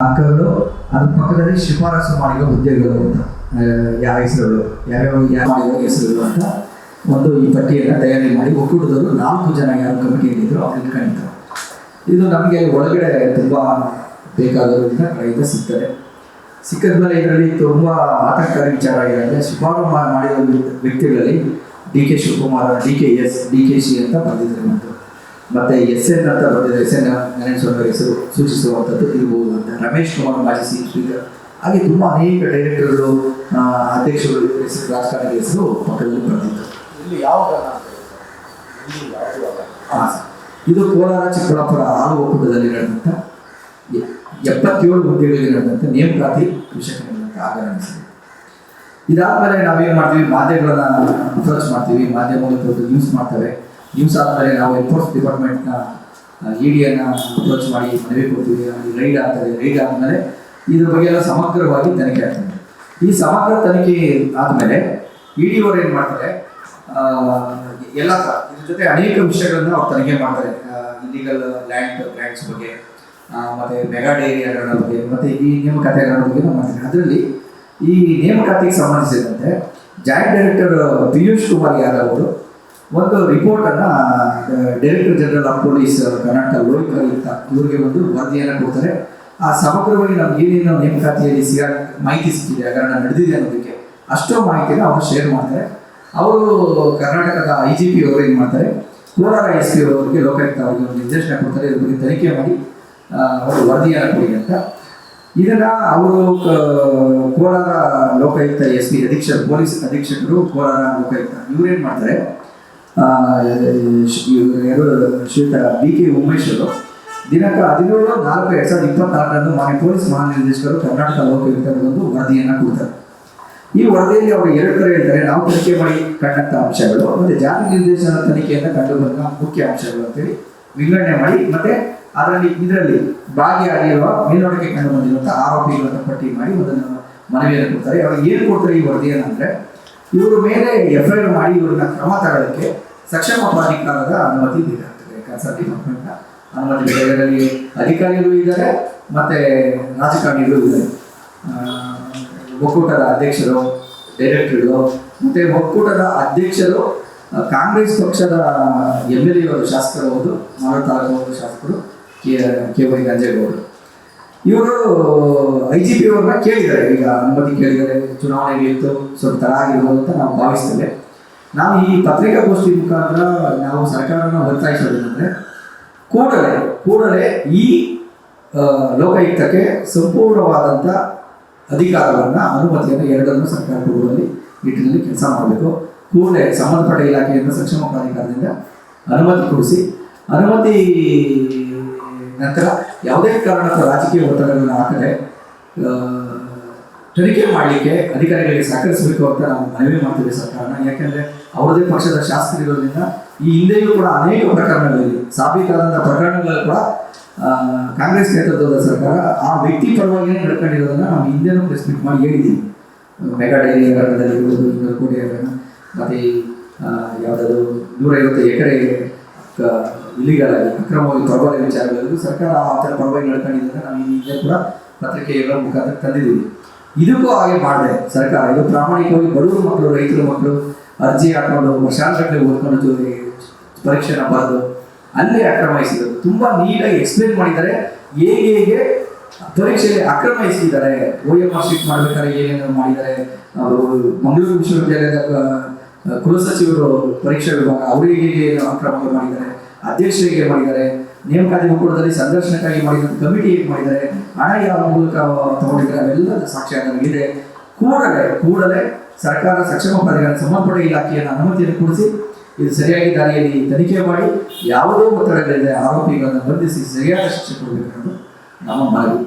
ಅಂಕಗಳು ಅದ್ರ ಪಕ್ಕದಲ್ಲಿ ಶಿಫಾರಸು ಮಾಡಿರೋ ಹುದ್ದೆಗಳು ಅಂತ. ಯಾರು ಯಾವ ಹೆಸರುಗಳು ಯಾವ್ಯಾವ ಯಾರು ಮಾಡಿರೋ ಹೆಸರುಗಳು ಅಂತ ಒಂದು ಈ ಪಟ್ಟಿಯನ್ನು ತಯಾರಿ ಮಾಡಿ ಒಕ್ಕೂಟದವರು ನಾಲ್ಕು ಜನ ಯಾರು ಕಮಿಟಿಯಲ್ಲಿದ್ದರು ಅವ್ರು ಇಟ್ಕೊಂಡಿದ್ದಾರೆ ಇದು ನಮಗೆ ಒಳಗಡೆ ತುಂಬ ಬೇಕಾದವರಿಂದ ರೈತ ಸಿಗ್ತದೆ ಸಿಕ್ಕದ ಮೇಲೆ ಇದರಲ್ಲಿ ತುಂಬ ಆತಂಕಕಾರಿ ವಿಚಾರ ಏನಂದರೆ ಶಿಫಾರು ಮಾಡಿದ ವ್ಯಕ್ತಿಗಳಲ್ಲಿ D K Shivakumar, D K S, D K C ಅಂತ ಬಂದಿದ್ದಾರೆ ಮತ್ತು ಮತ್ತೆ ಎಸ್ ಎನ್ ಅಂತ ಬಂದಿದೆ. ಎಸ್ ಎನ್ ನಾರಾಯಣಸ್ವಾಮಿ ಹೆಸರು ಸೂಚಿಸುವಂಥದ್ದು ಇರ್ಬೋದು ಅಂತ. ರಮೇಶ್ ಕುಮಾರ್ ಮಾಜಿ ಸಿ ಸ್ಪೀಕರ್ ಹಾಗೆ ತುಂಬ ಅನೇಕ ಡೈರೆಕ್ಟರ್ಗಳು ಅಧ್ಯಕ್ಷರುಗಳು ಹೆಸರು ರಾಜಕಾರಣಿ ಹೆಸರು ಪಕ್ಕದಲ್ಲಿ ಬರೆದಿದ್ದರು ಇಲ್ಲಿ ಯಾವ ಹಾಂ ಇದು ಕೋಲಾರ ಚಿಕ್ಕಬಳ್ಳಾಪುರ ಹಾಲು ಒಕ್ಕೂಟದಲ್ಲಿ ನಡೆದಂಥ ಎಪ್ಪತ್ತೇಳು ಹುದ್ದೆಗಳಲ್ಲಿ ನಡೆದಂಥ ನೇಮಕಾತಿ ವಿಷಯಕ್ಕೆ ಆಗಮಿಸಿದೆ ಇದಾದಮೇಲೆ ಇದಾದ್ಮೇಲೆ ನಾವೇನು ಮಾಡ್ತೀವಿ? ಮಾಧ್ಯಮಗಳನ್ನ ಅಪ್ರೋಚ್ ಮಾಡ್ತೀವಿ. ಮಾಧ್ಯಮಗಳು ನ್ಯೂಸ್ ಮಾಡ್ತೇವೆ. ನ್ಯೂಸ್ ಆದಮೇಲೆ ನಾವು ಎನ್ಫೋರ್ಸ್ ಡಿಪಾರ್ಟ್ಮೆಂಟ್ನ ಇ ಡಿಯನ್ನು ಅಪ್ರೋಚ್ ಮಾಡಿ ಮನವಿ ಕೊಡ್ತೀವಿ. ಅಲ್ಲಿ ರೈಡ್ ಆಗ್ತದೆ, ರೈಡ್ ಆದಮೇಲೆ ಇದ್ರ ಬಗ್ಗೆ ಎಲ್ಲ ಸಮಗ್ರವಾಗಿ ತನಿಖೆ ಆಗ್ತದೆ. ಈ ಸಮಗ್ರ ತನಿಖೆ ಆದಮೇಲೆ ಇ ಡಿ ಅವರು ಏನು ಮಾಡ್ತಾರೆ? ಎಲ್ಲ ಇದ್ರ ಜೊತೆ ಅನೇಕ ವಿಷಯಗಳನ್ನ ಅವ್ರು ತನಿಖೆ ಮಾಡ್ತಾರೆ. ಇಲ್ಲಿಗಲ್ ಲ್ಯಾಂಡ್ ಗ್ರ್ಯಾಂಡ್ಸ್ ಬಗ್ಗೆ ಮತ್ತೆ ಮೆಗಾ ಡೈರಿ ಹಗರಣ ಬಗ್ಗೆ, ಮತ್ತೆ ಈ ನೇಮಕಾತಿ ಹಗರಣ ಬಗ್ಗೆ ಮಾಡ್ತಾರೆ. ಅದರಲ್ಲಿ ಈ ನೇಮಕಾತಿಗೆ ಸಂಬಂಧಿಸಿದಂತೆ ಜಾಯಿಂಟ್ ಡೈರೆಕ್ಟರ್ ಪಿಯೂಷ್ ಕುಮಾರ್ ಯಾದವ್ ಅವರು ಒಂದು ರಿಪೋರ್ಟನ್ನು director general of police Karnataka Lohith ಅಂತ ಇವರಿಗೆ ಒಂದು ವರದಿಯನ್ನು ಕೊಡ್ತಾರೆ. ಆ, ಸಮಗ್ರವಾಗಿ ನಮ್ಗೆ ಏನೇನು ನೇಮಕಾತಿಯಲ್ಲಿ ಸಿಗ, ಮಾಹಿತಿ ಸಿಕ್ಕಿದೆ ಹಗರಣ ನಡೆದಿದೆ ಅನ್ನೋದಕ್ಕೆ ಅಷ್ಟೋ ಮಾಹಿತಿನ ಅವರು ಶೇರ್ ಮಾಡ್ತಾರೆ. ಅವರು ಕರ್ನಾಟಕದ ಐ ಜಿ ಪಿ ಅವರು ಏನು ಮಾಡ್ತಾರೆ? ಕೋಲಾರ ಎಸ್ ಪಿ ಅವರಿಗೆ ಲೋಕಾಯುಕ್ತ ಅವರಿಗೆ ಒಂದು ನಿರ್ದೇಶನ ಕೊಡ್ತಾರೆ, ಇದ್ರ ಬಗ್ಗೆ ತನಿಖೆ ಮಾಡಿ ಅವರು ವರದಿಯನ್ನು ಕೊಡಿ ಅಂತ. ಇದನ್ನ ಅವರು ಕೋಲಾರ ಲೋಕಾಯುಕ್ತ ಎಸ್ ಪಿ ಅಧೀಕ್ಷಕ ಪೊಲೀಸ್ ಅಧೀಕ್ಷಕರು, ಕೋಲಾರ ಲೋಕಾಯುಕ್ತ ಇವರೇನು ಮಾಡ್ತಾರೆ? ಯಾರು ಶ್ರೀಯುತ ಬಿ ಕೆ ಉಮೇಶ್ ಅವರು. ದಿನಾಂಕ ಹದಿನೇಳು, ನಾಲ್ಕು, ಎರಡ್ ಸಾವಿರದ ಇಪ್ಪತ್ತಾರರಂದು ಮಾನ್ಯ ಪೊಲೀಸ್ ಮಹಾನಿರ್ದೇಶಕರು ಕರ್ನಾಟಕ ಲೋಕಾಯುಕ್ತದ ಒಂದು ವರದಿಯನ್ನು ಕೊಡ್ತಾರೆ. ಈ ವರದಿಯಲ್ಲಿ ಅವರು ಎರಡು ಕಡೆ ಹೇಳ್ತಾರೆ, ನಾವು ತನಿಖೆ ಮಾಡಿ ಕಂಡಂತ ಅಂಶಗಳು, ಮತ್ತೆ ಜಾತಿ ನಿರ್ದೇಶನ ತನಿಖೆಯಿಂದ ಕಂಡುಬಂದ ಮುಖ್ಯ ಅಂಶಗಳು ಅಂತೇಳಿ ವಿಂಗಡಣೆ ಮಾಡಿ, ಮತ್ತೆ ಅದರಲ್ಲಿ ಇದರಲ್ಲಿ ಭಾಗಿಯಾಗಿರುವ ಮೇಲ್ನೋಟಕ್ಕೆ ಕಂಡು ಬಂದಿರುವಂತಹ ಆರೋಪಿಗಳನ್ನು ಪಟ್ಟಿ ಮಾಡಿ ಅದನ್ನು ಮನವಿಯನ್ನು ಕೊಡ್ತಾರೆ. ಅವ್ರು ಏನು ಕೊಡ್ತಾರೆ ಈ ವರದಿಯನ್ನು ಏನಂದ್ರೆ ಇವ್ರ ಮೇಲೆ ಎಫ್ ಐ ಮಾಡಿ, ಇವ್ರನ್ನ ಕ್ರಮ ತಗೊಳ್ಳೋಕ್ಕೆ ಸಕ್ಷಮ ಪ್ರಾಧಿಕಾರದ ಅನುಮತಿ ಬೇಕಾಗ್ತದೆ. ಕನ್ಸಲ್ಟಿ ಡಿಪಾರ್ಟ್ಮೆಂಟ್ನ ಅನುಮತಿ ಇದರಲ್ಲಿ ಅಧಿಕಾರಿಗಳು ಇದ್ದಾರೆ, ಮತ್ತೆ ರಾಜಕಾರಣಿಗಳು ಇದ್ದಾರೆ. ಒಕ್ಕೂಟದ ಅಧ್ಯಕ್ಷರು, ಡೈರೆಕ್ಟರ್ಗಳು, ಮತ್ತೆ ಒಕ್ಕೂಟದ ಅಧ್ಯಕ್ಷರು ಕಾಂಗ್ರೆಸ್ ಪಕ್ಷದ ಎಂ ಎಲ್ ಎವರು ಶಾಸಕರು ಹೌದು ಮಾರು ತಾಲೂಕು ಶಾಸಕರು, ಕೆ ಕೆ ವೈ ಗಂಜೇಗೌಡರು. ಇವರು ಐ ಜಿ ಪಿ ಅವ್ರನ್ನ ಕೇಳಿದ್ದಾರೆ. ಈಗ ಅನುಮತಿ ಕೇಳಿದ್ದಾರೆ. ಚುನಾವಣೆ ಇತ್ತು. ಸ್ವಲ್ಪ ತಡ ಆಗಿರ್ಬೋದು ಅಂತ ನಾವು ಭಾವಿಸ್ತೇವೆ. ನಾವು ಈ ಪತ್ರಿಕಾಗೋಷ್ಠಿ ಮುಖಾಂತರ ನಾವು ಸರ್ಕಾರನ ಒತ್ತಾಯಿಸೋದೇನೆಂದ್ರೆ ಕೂಡಲೇ ಕೂಡಲೇ ಈ ಲೋಕಾಯುಕ್ತಕ್ಕೆ ಸಂಪೂರ್ಣವಾದಂಥ ಅಧಿಕಾರವನ್ನು, ಅನುಮತಿಯನ್ನು ಎರಡನ್ನು ಸರ್ಕಾರ ಕೊಡುವಲ್ಲಿ ನಿಟ್ಟಿನಲ್ಲಿ ಕೆಲಸ ಮಾಡಬೇಕು. ಕೂಡಲೇ ಸಂಬಂಧಪಟ್ಟ ಇಲಾಖೆಯನ್ನು ಸಕ್ಷಮ ಪ್ರಾಧಿಕಾರದಿಂದ ಅನುಮತಿ ಕೊಡಿಸಿ, ಅನುಮತಿ ನಂತರ ಯಾವುದೇ ಕಾರಣಕ್ಕೂ ರಾಜಕೀಯ ಒತ್ತಡಗಳನ್ನು ಹಾಕದೆ ತನಿಖೆ ಮಾಡಲಿಕ್ಕೆ ಅಧಿಕಾರಿಗಳಿಗೆ ಸಹಕರಿಸಬೇಕು ಅಂತ ನಾವು ಮನವಿ ಮಾಡ್ತೀವಿ ಸರ್ಕಾರನ. ಯಾಕೆಂದ್ರೆ ಅವರದೇ ಪಕ್ಷದ ಶಾಸಕರುಗಳಿಂದ ಈ ಹಿಂದೆಯೂ ಕೂಡ ಅನೇಕ ಪ್ರಕರಣಗಳಲ್ಲಿ ಸಾಬೀತಾದಂಥ ಪ್ರಕರಣಗಳಲ್ಲಿ ಕೂಡ ಕಾಂಗ್ರೆಸ್ ನೇತೃತ್ವದ ಸರ್ಕಾರ ಆ ವ್ಯಕ್ತಿ ಪರವಾಗಿ ನಡ್ಕೊಂಡಿರೋದನ್ನ ನಾವು ಹಿಂದೆನೂ ಪ್ರೆಸ್ ಮೀಟ್ ಮಾಡಿ ಹೇಳಿದ್ದೀವಿ. ಮೆಗಾ ಡೈರಿ ಹಗರಣದಲ್ಲಿ ಇರ್ಬೋದು ಕೋಟಿ ಹಗರಣ ಮತ್ತು ಯಾವುದಾದ್ರು ನೂರೈವತ್ತು ಎಕರೆ ಇಲ್ಲಿಗಲ್ ಆಗಿ ಅಕ್ರಮವಾಗಿ ಪರವಾಗಿ ವಿಚಾರಗಳಲ್ಲಿ ಸರ್ಕಾರ ಆ ಥರ ಪರವಾಗಿ ನಡ್ಕೊಂಡಿದ್ದನ್ನು ನಾವು ಹಿಂದೆ ಕೂಡ ಪತ್ರಿಕೆಗಳ ಮುಖಾಂತರ ತಂದಿದ್ದೀವಿ. ಇದಕ್ಕೂ ಹಾಗೆ ಮಾಡಿದೆ ಸರ್ಕಾರ. ಇದು ಪ್ರಾಮಾಣಿಕವಾಗಿ ಬಡವರು ಮಕ್ಕಳು, ರೈತರ ಮಕ್ಕಳು ಅರ್ಜಿ ಹಾಕೊಂಡು ವರ್ಷಾಂಗಟ್ಟಲೆ ಓದ್ಕೊಂಡು ಜೊತೆ ಪರೀಕ್ಷೆನ ಬರೆದು ಅಲ್ಲಿ ಅಕ್ರಮ ತುಂಬ ನೀಟಾಗಿ ಎಕ್ಸ್ಪ್ಲೇನ್ ಮಾಡಿದ್ದಾರೆ. ಹೇಗೆ ಹೇಗೆ ಪರೀಕ್ಷೆಯಲ್ಲಿ ಅಕ್ರಮ ಎಸಗಿದ್ದಾರೆ ಓ ಎಂ ಆರ್ ಶೀಟ್ ಮಾಡ್ಬೇಕಾದ್ರೆ ಏನೇನು ಮಾಡಿದ್ದಾರೆ. ಅವರು ಮಂಗಳೂರು ವಿಶ್ವವಿದ್ಯಾಲಯದ ಕುಲಸಚಿವರು ಪರೀಕ್ಷೆ ವಿಭಾಗ ಅವರಿಗೆ ಹೇಗೆ ಏನು ಅಕ್ರಮಗಳು ಮಾಡಿದ್ದಾರೆ. ಅಧ್ಯಕ್ಷರಿಗೆ ಮಾಡಿದ್ದಾರೆ. ನೇಮಕಾತಿ ಒಕ್ಕೂಟದಲ್ಲಿ ಸಂದರ್ಶನಕ್ಕಾಗಿ ಮಾಡಿದಂಥ ಕಮಿಟಿ ಹೇಗೆ ಮಾಡಿದ್ದಾರೆ. ಹಣ ಯಾವ ಮೂಲಕ ತಗೊಂಡಿದ್ದಾರೆ. ಅವೆಲ್ಲ ಸಾಕ್ಷ್ಯಾಧಾರ ಇದೆ ಕೂಡಲೇ ಕೂಡಲೇ ಸರ್ಕಾರ ಸಕ್ಷಮ ಪ್ರಾಧಿಕಾರ ಸಂಬಂಧಪಟ್ಟ ಇಲಾಖೆಯನ್ನು ಅನುಮತಿಯನ್ನು ಕೊಡಿಸಿ ಇದು ಸರಿಯಾಗಿ ದಾರಿಯಲ್ಲಿ ತನಿಖೆ ಮಾಡಿ ಯಾವುದೇ ಒತ್ತಡಗಳಿದೆ ಆರೋಪಿಗಳನ್ನು ಬಂಧಿಸಿ ಸರಿಯಾದ ಶಿಕ್ಷೆ ಕೊಡಬೇಕೆಂದು ನಮ್ಮ ಮನವಿ.